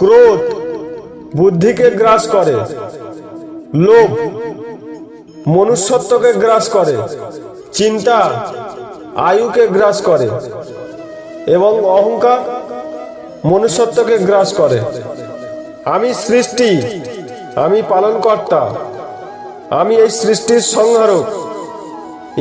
ক্রোধ বুদ্ধিকে গ্রাস করে, লোভ মনুষ্যত্বকে গ্রাস করে, চিন্তা আয়ুকে গ্রাস করে এবং অহংকার মনুষ্যত্বকে গ্রাস করে। আমি সৃষ্টি, আমি পালনকর্তা, আমি এই সৃষ্টির সংহারক।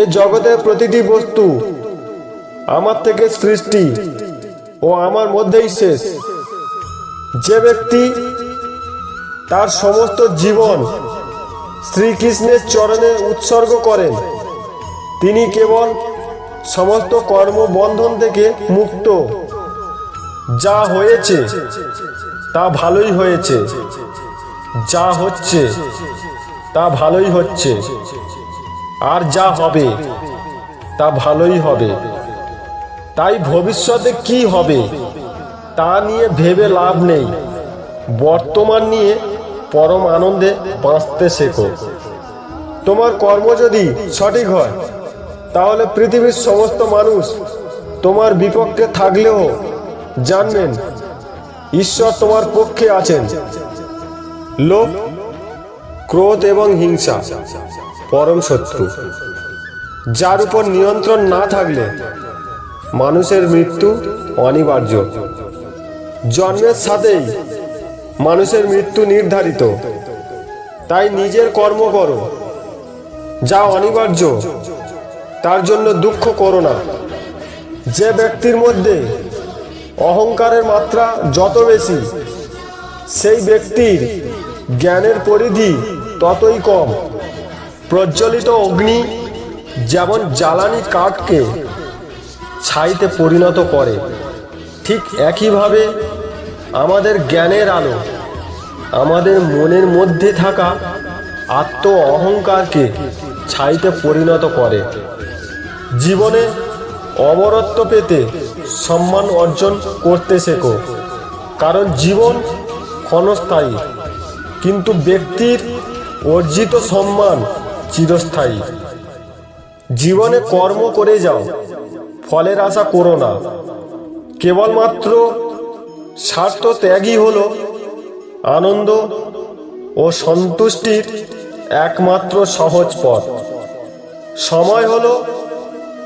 এ জগতের প্রতিটি বস্তু আমার থেকে সৃষ্টি ও আমার মধ্যেই শেষ। যে ব্যক্তি তার সমস্ত জীবন শ্রীকৃষ্ণের চরণে উৎসর্গ করেন, তিনি কেবল সমস্ত কর্মবন্ধন থেকে মুক্ত। যা হয়েছে, তা ভালোই হয়েছে। যা হচ্ছে, তা ভালোই হচ্ছে। আর যা হবে, তা ভালোই হবে। তাই ভবিষ্যতে কি হবে? তা নিয়ে ভেবে লাভ নেই। বর্তমান নিয়ে পরম আনন্দে বাঁচতে শেখো। তোমার কর্ম যদি সঠিক হয়, তাহলে পৃথিবীর সমস্ত মানুষ তোমার বিপক্ষে থাকলেও জানবেন, ঈশ্বর তোমার পক্ষে আছেন। লোভ, ক্রোধ এবং হিংসা পরম শত্রু। যার উপর নিয়ন্ত্রণ না থাকলে মানুষের মৃত্যু অনিবার্য। জন্মের সাথেই মানুষের মৃত্যু নির্ধারিত। তাই নিজের কর্ম করো। যা অনিবার্য, তার জন্য দুঃখ করো না। যে ব্যক্তির মধ্যে অহংকারের মাত্রা যত বেশি, সেই ব্যক্তির জ্ঞানের পরিধি ততই কম। প্রজ্বলিত অগ্নি যেমন জ্বালানি কাঠকে ছাইতে পরিণত করে, ঠিক একইভাবে আমাদের জ্ঞানের আলো, আমাদের মনের মধ্যে থাকা আত্ম অহংকারকে ছাইতে পরিণত করে। জীবনে অমরত্ব পেতে সম্মান অর্জন করতে শেখো। কারণ জীবন ক্ষণস্থায়ী, কিন্তু ব্যক্তির অর্জিত সম্মান চিরস্থায়ী। জীবনে কর্ম করে যাও, ফলের আশা করো না। কেবলমাত্র স্বার্থ ত্যাগই হল আনন্দ ও সন্তুষ্টির একমাত্র সহজ পথ। সময় হল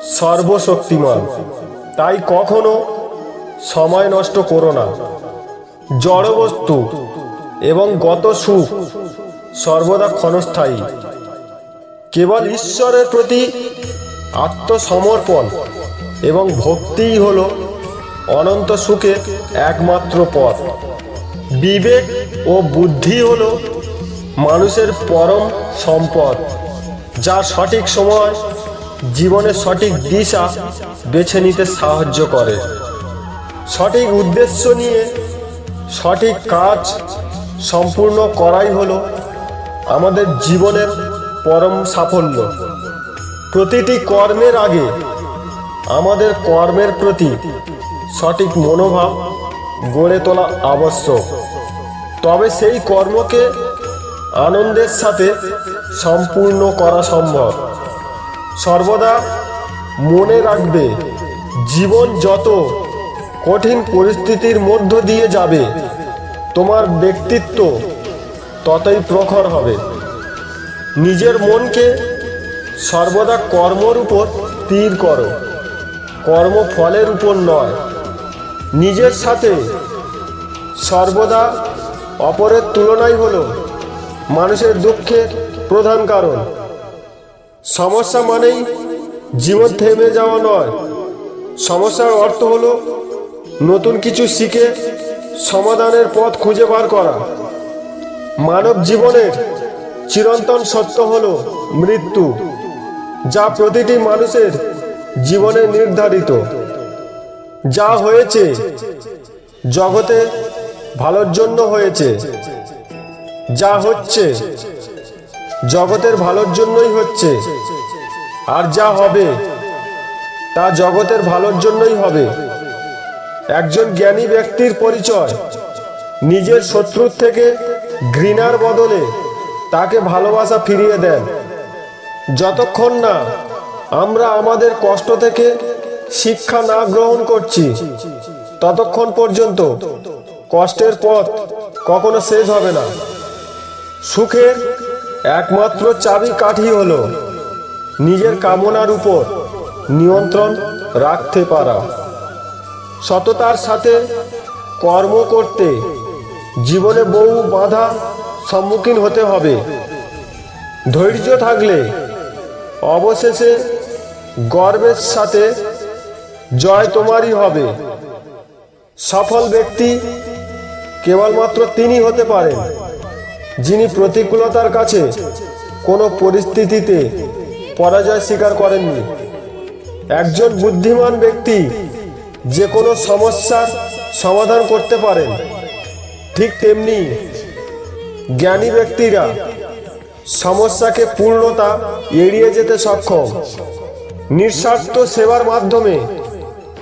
সর্বশক্তিমান। তাই কখনো সময় নষ্ট করো না। জড়বস্তু এবং গত সুখ সর্বদা ক্ষণস্থায়ী। কেবল ঈশ্বরের প্রতি আত্মসমর্পণ এবং ভক্তিই হল অনন্ত সুখের একমাত্র পথ। বিবেক ও বুদ্ধি হল মানুষের পরম সম্পদ যা সঠিক সময় জীবনের সঠিক দিশা বেছে নিতে সাহায্য করে। সঠিক উদ্দেশ্য নিয়ে সঠিক কাজ সম্পূর্ণ করাই হলো আমাদের জীবনের পরম সাফল্য। প্রতিটি কর্মের আগে আমাদের কর্মের প্রতি সঠিক মনোভাব গড়ে তোলা আবশ্যক। তবে সেই কর্মকে আনন্দের সাথে সম্পূর্ণ করা সম্ভব। সর্বদা মনে রাখবে, জীবন যত কঠিন পরিস্থিতির মধ্য দিয়ে যাবে, তোমার ব্যক্তিত্ব ততই প্রখর হবে। নিজের মনকে সর্বদা কর্মর উপর স্থির করো। কর্ম ফলের উপর নয় নিজের সাথে সর্বদা অপরের তুলনাই হলো মানুষের দুঃখের প্রধান কারণ। সমস্যা মানেই জীবন থেমে যাওয়া নয়। সমস্যার অর্থ হলো নতুন কিছু শিখে সমাধানের পথ খুঁজে বার করা। মানব জীবনের চিরন্তন সত্য হলো মৃত্যু, যা প্রতিটি মানুষের জীবনে নির্ধারিত। যা হয়েছে জগতে ভালোর জন্য হয়েছে। যা হচ্ছে জগতের ভালোর জন্যই হচ্ছে। আর যা হবে তা জগতের ভালোর জন্যই হবে। একজন জ্ঞানী ব্যক্তির পরিচয় নিজের শত্রুর থেকে ঘৃণার বদলে তাকে ভালোবাসা ফিরিয়ে দেন। যতক্ষণ না আমরা আমাদের কষ্ট থেকে শিক্ষা না গ্রহণ করছি। ততক্ষণ পর্যন্ত কষ্টের পথ কখনো শেষ হবে না। সুখের একমাত্র চাবি কাঠি হলো নিজের কামনার উপর নিয়ন্ত্রণ রাখতে পারা। সততার সাথে কর্ম করতে জীবনে বহু বাধা সম্মুখীন হতে হবে। ধৈর্য থাকলে অবশেষে গর্বের সাথে জয় তোমারই হবে। সফল ব্যক্তি কেবলমাত্র তিনি হতে পারেন, যিনি প্রতিকূলতার কাছে কোনো পরিস্থিতিতে পরাজয় স্বীকার করেননি। একজন বুদ্ধিমান ব্যক্তি যে কোনো সমস্যার সমাধান করতে পারেন। ঠিক তেমনি জ্ঞানী ব্যক্তিরা সমস্যাকে পূর্ণতা এড়িয়ে যেতে সক্ষম। নিঃস্বার্থ সেবার মাধ্যমে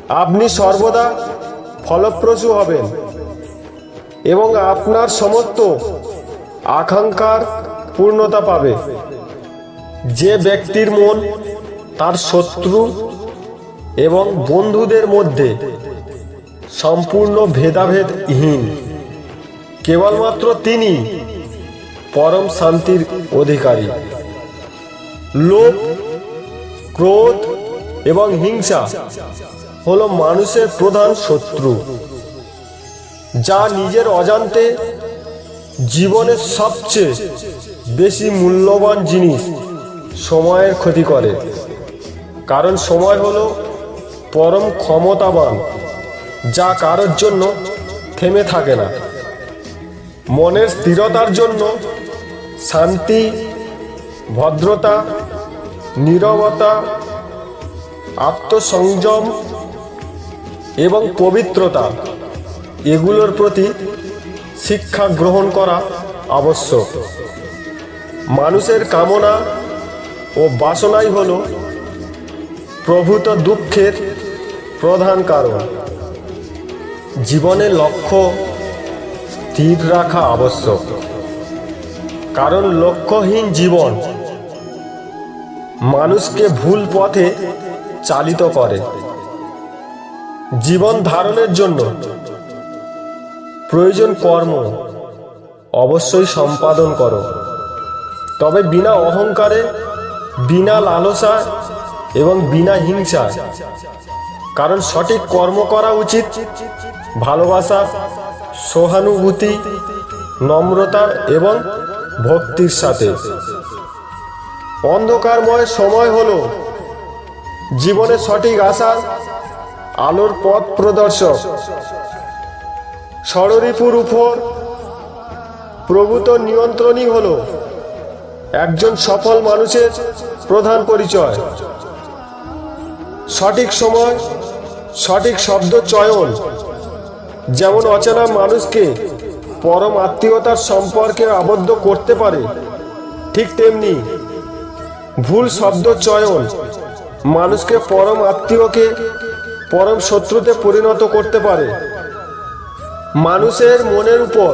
আপনি সর্বদা ফলপ্রসূ হবেন এবং আপনার সমস্ত আকাঙ্ক্ষার পূর্ণতা পাবে। যে ব্যক্তির মন তার শত্রু এবং বন্ধুদের মধ্যে সম্পূর্ণ ভেদাভেদহীন। কেবলমাত্র তিনি পরম শান্তির অধিকারী। লোভ, ক্রোধ এবং হিংসা হলো মানুষের প্রধান শত্রু, যা নিজের অজান্তে জীবনের সবচেয়ে বেশি মূল্যবান জিনিস সময়ের ক্ষতি করে। কারণ সময় হলো পরম ক্ষমতাবান, যা কারোর জন্য থেমে থাকে না। মনের স্থিরতার জন্য শান্তি, ভদ্রতা, নীরবতা, আত্মসংযম এবং পবিত্রতা, এগুলোর প্রতি শিক্ষা গ্রহণ করা আবশ্যক। মানুষের কামনা ও বাসনাই হল প্রভূত দুঃখের প্রধান কারণ। জীবনের লক্ষ্য স্থির রাখা আবশ্যক। কারণ লক্ষ্যহীন জীবন মানুষকে ভুল পথে চালিত করে। জীবন ধারণের জন্য। প্রয়োজন কর্ম, অবশ্যই সম্পাদন করো। তবে বিনা অহংকারে, বিনা লালসা এবং বিনা হিংসা। কারণ সঠিক কর্ম করা উচিত। ভালোবাসা, সহানুভূতি, নম্রতা এবং ভক্তির সাথে। অন্ধকারময় সময় হলো। জীবনে সঠিক আশার আলোর পথ প্রদর্শক। ষড়রিপুর উপর প্রভূত নিয়ন্ত্রণই হলো একজন সফল মানুষের প্রধান পরিচয়। সঠিক সময়, সঠিক শব্দ চয়ন, যেমন অচেনা মানুষকে পরম আত্মীয়তার সম্পর্কে আবদ্ধ করতে পারে, ঠিক তেমনি ভুল শব্দ চয়ন, মানুষকে পরম আত্মীয়কে পরম শত্রুতে পরিণত করতে পারে। মানুষের মনের উপর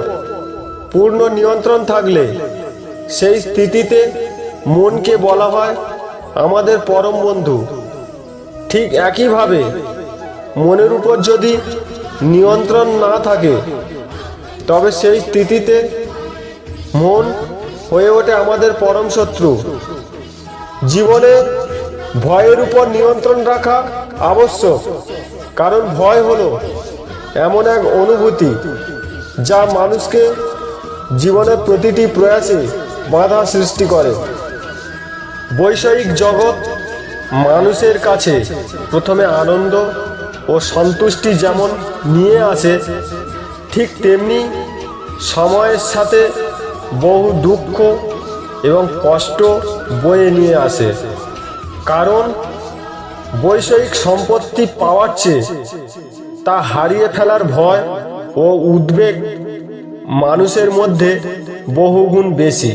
পূর্ণ নিয়ন্ত্রণ থাকলে সেই স্থিতিতে মনকে বলা হয় আমাদের পরম বন্ধু। ঠিক একইভাবে মনের উপর যদি নিয়ন্ত্রণ না থাকে, তবে সেই স্থিতিতে মন হয়ে ওঠে আমাদের পরম শত্রু। জীবনে ভয়ের উপর নিয়ন্ত্রণ রাখা আবশ্যক, কারণ ভয় হলো এমন এক অনুভূতি যা মানুষকে জীবনের প্রতিটি প্রয়াসে বাধা সৃষ্টি করে। বৈষয়িক জগৎ মানুষের কাছে প্রথমে আনন্দ ও সন্তুষ্টি যেমন নিয়ে আসে, ঠিক তেমনি সময়ের সাথে বহু দুঃখ এবং কষ্ট বয়ে নিয়ে আসে। কারণ বৈষয়িক সম্পত্তি পাওয়ার চেয়ে তা হারিয়ে ফেলার ভয় ও উদ্বেগ মানুষের মধ্যে বহুগুণ বেশি।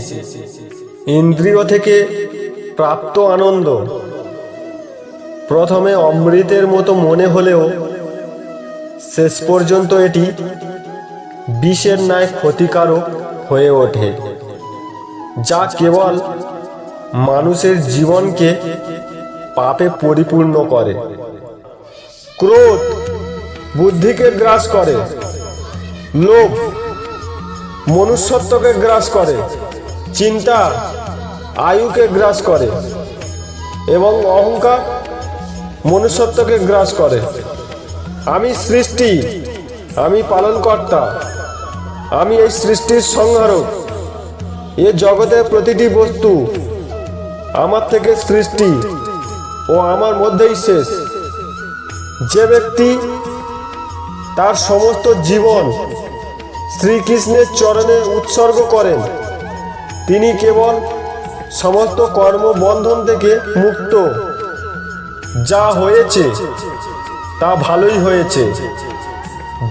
ইন্দ্রিয় থেকে প্রাপ্ত আনন্দ। প্রথমে অমৃতের মতো মনে হলেও শেষ পর্যন্ত এটি বিষের ন্যায় ক্ষতিকারক হয়ে ওঠে, যা কেবল মানুষের জীবনকে পাপে পরিপূর্ণ করে। ক্রোধ বুদ্ধিকে গ্রাস করে। লোভ মনুষ্যত্বকে গ্রাস করে। চিন্তা আয়ুকে গ্রাস করে। এবং অহংকার মনুষ্যত্বকে গ্রাস করে। আমি সৃষ্টি, আমি পালনকর্তা, আমি এই সৃষ্টির সংহারক। এ জগতের প্রতিটি বস্তু আমার থেকে সৃষ্টি। ও আমার মধ্যেই শেষ। যে ব্যক্তি তার সমস্ত জীবন শ্রীকৃষ্ণের চরণে উৎসর্গ করেন, তিনি কেবল সমস্ত কর্মবন্ধন থেকে মুক্ত। যা হয়েছে, তা ভালোই হয়েছে।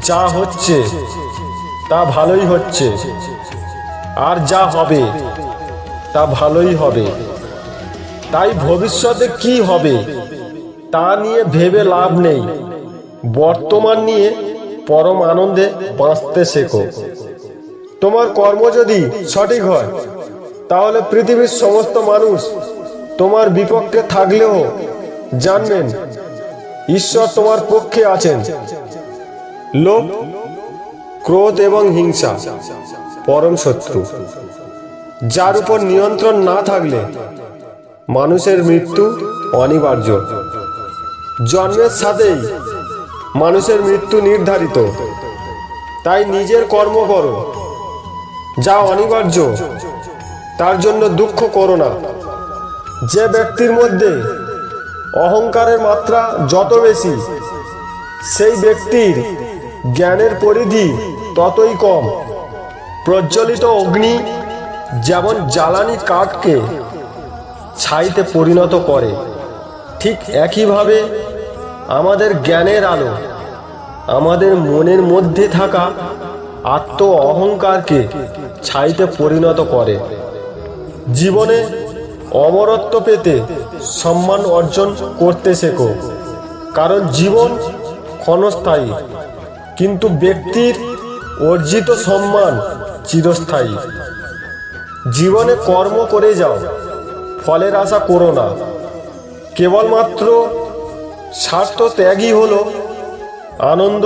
যা হচ্ছে, তা ভালোই হচ্ছে। আর যা হবে, তা ভালোই হবে। তাই ভবিষ্যতে কি হবে তা নিয়ে ভেবে লাভ নেই। বর্তমান নিয়ে পরম আনন্দে বাঁচতে শেখো। তোমার কর্ম যদি সঠিক হয়, তাহলে পৃথিবীর সমস্ত মানুষ তোমার বিপক্ষে থাকলেও জানবেন, ঈশ্বর তোমার পক্ষে আছেন। লোভ, ক্রোধ এবং হিংসা পরম শত্রু। যার উপর নিয়ন্ত্রণ না থাকলে মানুষের মৃত্যু অনিবার্য। জন্মের সাথেই মানুষের মৃত্যু নির্ধারিত। তাই নিজের কর্ম করো। যা অনিবার্য, তার জন্য দুঃখ করো না। যে ব্যক্তির মধ্যে অহংকারের মাত্রা যত বেশি, সেই ব্যক্তির জ্ঞানের পরিধি ততই কম। প্রজ্বলিত অগ্নি যেমন জ্বালানি কাঠকে ছাইতে পরিণত করে। ঠিক একইভাবে আমাদের জ্ঞানের আলো, আমাদের মনের মধ্যে থাকা আত্ম অহংকারকে ছাইতে পরিণত করে। জীবনে অমরত্ব পেতে সম্মান অর্জন করতে শেখো, কারণ জীবন ক্ষণস্থায়ী, কিন্তু ব্যক্তির অর্জিত সম্মান চিরস্থায়ী। জীবনে কর্ম করে যাও ফলের আশা করো না। কেবলমাত্র স্বার্থ ত্যাগই হলো আনন্দ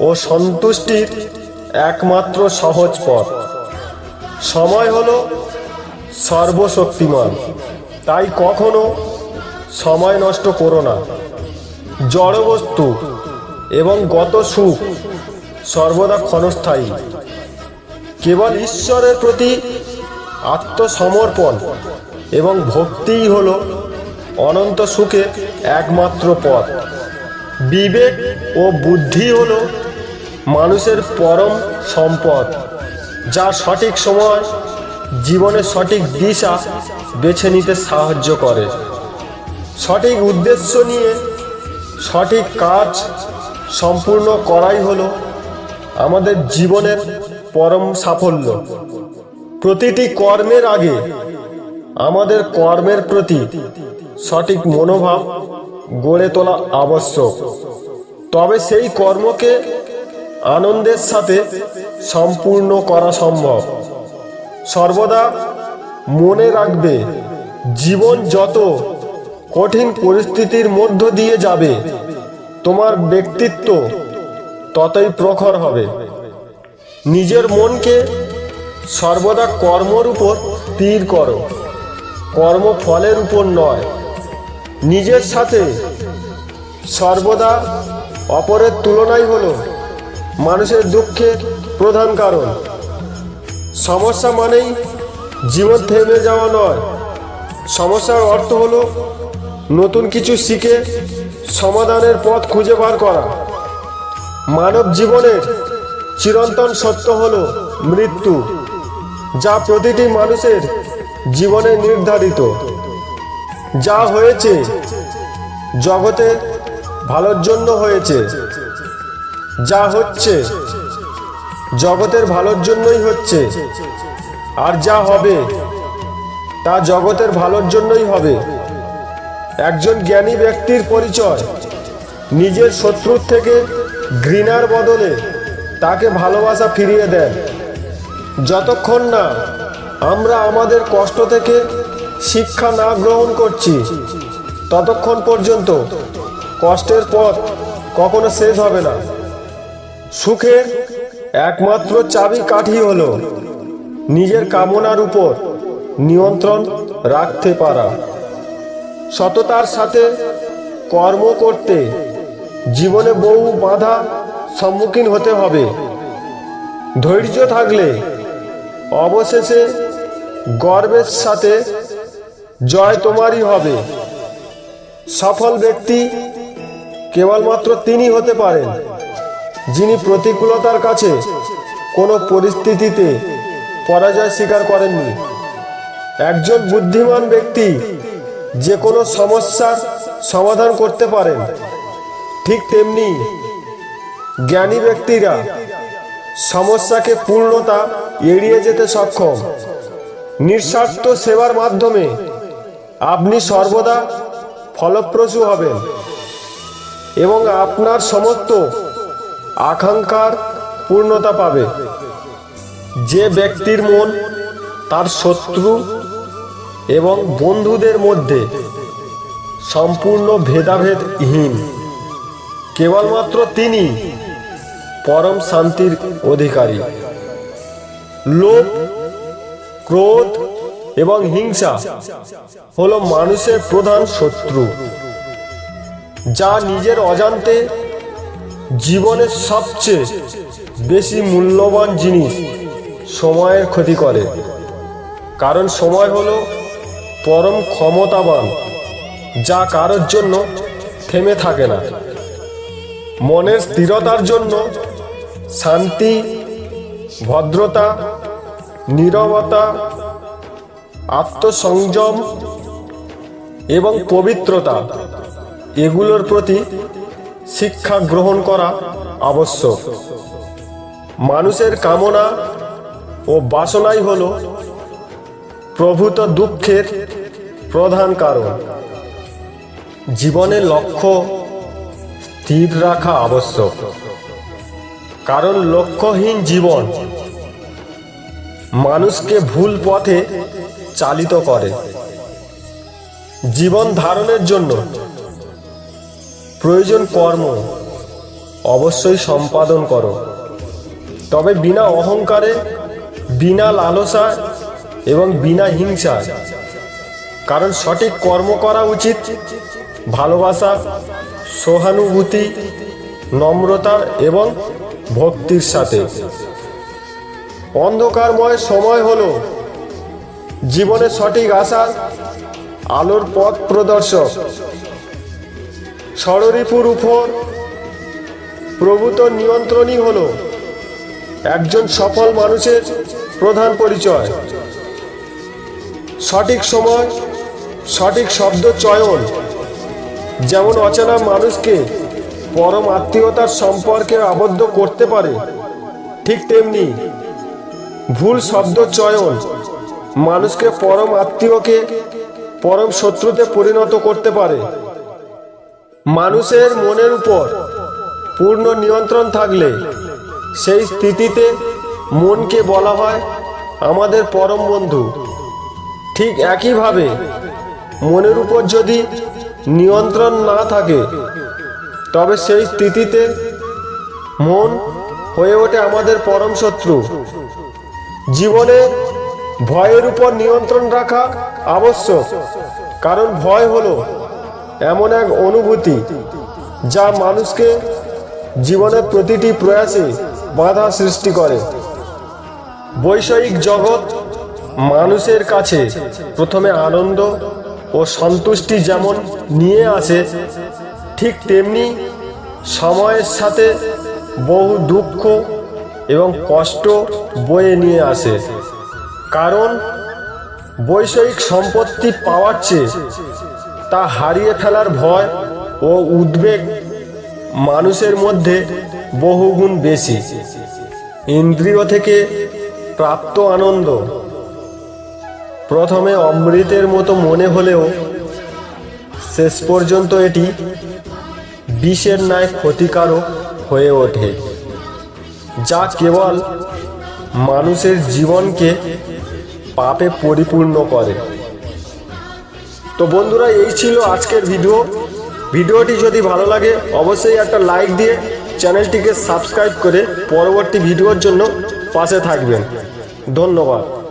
ও সন্তুষ্টির একমাত্র সহজ পথ। সময় হল সর্বশক্তিমান। তাই কখনো সময় নষ্ট করো না। জড়বস্তু এবং গত সুখ সর্বদা ক্ষণস্থায়ী। কেবল ঈশ্বরের প্রতি আত্মসমর্পণ এবং ভক্তিই হল অনন্ত সুখে একমাত্র পথ। বিবেক ও বুদ্ধি হল মানুষের পরম সম্পদ, যা সঠিক সময় জীবনের সঠিক দিশা বেছে নিতে সাহায্য করে। সঠিক উদ্দেশ্য নিয়ে সঠিক কাজ সম্পূর্ণ করাই হলো আমাদের জীবনের পরম সাফল্য। প্রতিটি কর্মের আগে আমাদের কর্মের প্রতি সঠিক মনোভাব গড়ে তোলা আবশ্যক। তবে সেই কর্মকে আনন্দের সাথে সম্পূর্ণ করা সম্ভব। সর্বদা মনে রাখবে, জীবন যত কঠিন পরিস্থিতির মধ্য দিয়ে যাবে, তোমার ব্যক্তিত্ব ততই প্রখর হবে। নিজের মনকে সর্বদা কর্মর উপর স্থির করো। কর্ম ফলের উপর নয়। নিজের সাথে সর্বদা অপরের তুলনাই হলো মানুষের দুঃখের প্রধান কারণ। সমস্যা মানেই জীবন থেমে যাওয়া নয়। সমস্যার অর্থ হলো নতুন কিছু শিখে সমাধানের পথ খুঁজে বার করা। মানব জীবনের চিরন্তন সত্য হলো মৃত্যু, যা প্রতিটি মানুষের জীবনে নির্ধারিত। যা হয়েছে জগতে ভালোর জন্য হয়েছে। যা হচ্ছে জগতের ভালোর জন্যই হচ্ছে। আর যা হবে তা জগতের ভালোর জন্যই হবে। একজন জ্ঞানী ব্যক্তির পরিচয় নিজের শত্রুর থেকে ঘৃণার বদলে তাকে ভালোবাসা ফিরিয়ে দেন যতক্ষণ না আমরা আমাদের কষ্ট থেকে শিক্ষা না গ্রহণ করছি। ততক্ষণ পর্যন্ত কষ্টের পথ কখনো শেষ হবে না। সুখের একমাত্র চাবি কাঠি হলো নিজের কামনার উপর নিয়ন্ত্রণ রাখতে পারা। সততার সাথে কর্ম করতে জীবনে বহু বাধা সম্মুখীন হতে হবে। ধৈর্য থাকলে অবশেষে গর্বের সাথে জয় তোমারই হবে। সফল ব্যক্তি কেবলমাত্র তিনি হতে পারেন, যিনি প্রতিকূলতার কাছে কোনো পরিস্থিতিতে পরাজয় স্বীকার করেননি। একজন বুদ্ধিমান ব্যক্তি যে কোনো সমস্যার সমাধান করতে পারেন। ঠিক তেমনি জ্ঞানী ব্যক্তিরা সমস্যাকে পূর্ণতা এড়িয়ে যেতে সক্ষম। নিঃস্বার্থ সেবার মাধ্যমে আপনি সর্বদা ফলপ্রসূ হবেন এবং আপনার সমস্ত আকাঙ্ক্ষার পূর্ণতা পাবে। যে ব্যক্তির মন তার শত্রু এবং বন্ধুদের মধ্যে সম্পূর্ণ ভেদাভেদহীন। কেবলমাত্র তিনি পরম শান্তির অধিকারী। লোভ ক্রোধ এবং হিংসা হল মানুষের প্রধান শত্রু, যা নিজের অজান্তে জীবনের সবচেয়ে বেশি মূল্যবান জিনিস সময়ের ক্ষতি করে। কারণ সময় হলো পরম ক্ষমতাবান, যা কারোর জন্য থেমে থাকে না। মনের স্থিরতার জন্য শান্তি, ভদ্রতা নীরবতা, আত্মসংযম এবং পবিত্রতা, এগুলোর প্রতি শিক্ষা গ্রহণ করা আবশ্যক। মানুষের কামনা ও বাসনাই হল প্রভূত দুঃখের প্রধান কারণ। জীবনের লক্ষ্য স্থির রাখা আবশ্যক। কারণ লক্ষ্যহীন জীবন মানুষকে ভুল পথে চালিত করে। জীবন ধারণের জন্য প্রয়োজন কর্ম, অবশ্যই সম্পাদন করো। তবে বিনা অহংকারে, বিনা লালসা এবং বিনা হিংসায় কারণ সঠিক কর্ম করা উচিত। ভালোবাসা, সহানুভূতি, নম্রতা এবং ভক্তির সাথে। অন্ধকারময় সময় হল। জীবনের সঠিক আশার আলোর পথ প্রদর্শক। ষড়রিপুর উপর প্রভূত নিয়ন্ত্রণই হল একজন সফল মানুষের প্রধান পরিচয়। সঠিক সময়, সঠিক শব্দ চয়ন, যেমন অচেনা মানুষকে পরম আত্মীয়তার সম্পর্কে আবদ্ধ করতে পারে, ঠিক তেমনি ভুল শব্দ চয়ন। মানুষকে পরম আত্মীয়কে পরম শত্রুতে পরিণত করতে পারে। মানুষের মনের উপর পূর্ণ নিয়ন্ত্রণ থাকলে সেই স্থিতিতে মনকে বলা হয় আমাদের পরম বন্ধু। ঠিক একইভাবে মনের উপর যদি নিয়ন্ত্রণ না থাকে, তবে সেই স্থিতিতে মন হয়ে ওঠে আমাদের পরম শত্রু। জীবনে ভয়ের উপর নিয়ন্ত্রণ রাখা আবশ্যক। কারণ ভয় হলো এমন এক অনুভূতি যা মানুষকে জীবনের প্রতিটি প্রয়াসে বাধা সৃষ্টি করে। বৈষয়িক জগৎ মানুষের কাছে প্রথমে আনন্দ ও সন্তুষ্টি যেমন নিয়ে আসে, ঠিক তেমনি সময়ের সাথে বহু দুঃখ এবং কষ্ট বয়ে নিয়ে আসে। কারণ বৈষয়িক সম্পত্তি পাওয়ার চেয়ে তা হারিয়ে ফেলার ভয় ও উদ্বেগ মানুষের মধ্যে বহুগুণ বেশি। ইন্দ্রিয় থেকে প্রাপ্ত আনন্দ। প্রথমে অমৃতের মতো মনে হলেও শেষ পর্যন্ত এটি বিষের ন্যায় ক্ষতিকারক হয়ে ওঠে। যা কেবল মানুষের জীবনকে পাপে পরিপূর্ণ করে। তো বন্ধুরা, এই ছিল আজকের ভিডিও। ভিডিওটি যদি ভালো লাগে, অবশ্যই একটা লাইক দিয়ে চ্যানেলটিকে সাবস্ক্রাইব করে পরবর্তী ভিডিওর জন্য পাশে থাকবেন। ধন্যবাদ।